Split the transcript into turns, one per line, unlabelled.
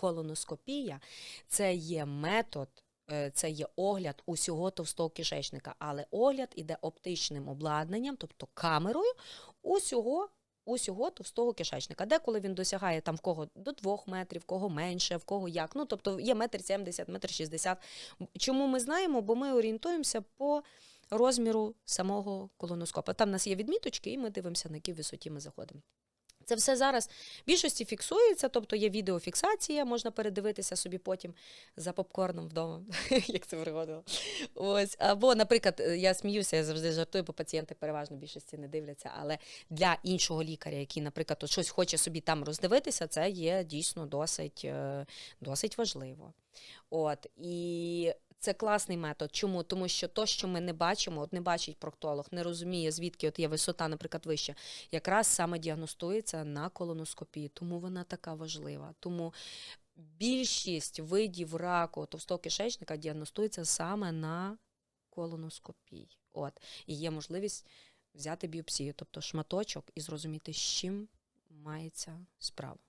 Колоноскопія це є метод. е, Це є огляд усього товстого кишечника, але огляд іде оптичним обладнанням, тобто камерою усього, усього товстого кишечника. Деколи він досягає там в кого до 2 метрів, в кого менше, в кого як. Ну, тобто є метр 70, метр 60. Чому ми знаємо? Бо ми орієнтуємося по розміру самого колоноскопа. Там в нас є відміточки, і ми дивимося, на якій висоті ми заходимо. Це все зараз в більшості фіксується, тобто є відеофіксація, можна передивитися собі потім за попкорном вдома, як це виходило. Ось. Або, наприклад, я сміюся, я завжди жартую, бо пацієнти переважно в більшості не дивляться. Але для іншого лікаря, який, наприклад, от щось хоче собі там роздивитися, це є дійсно досить, е, досить важливо. От. І це класний метод. Чому? Тому що то, що ми не бачимо, от не бачить проктолог, не розуміє, звідки от є висота, наприклад, вища, якраз саме діагностується на колоноскопії. Тому вона така важлива. Тому більшість видів раку товстого кишечника діагностується саме на колоноскопії. От. І є можливість взяти біопсію, тобто шматочок, і зрозуміти, з чим мається справа.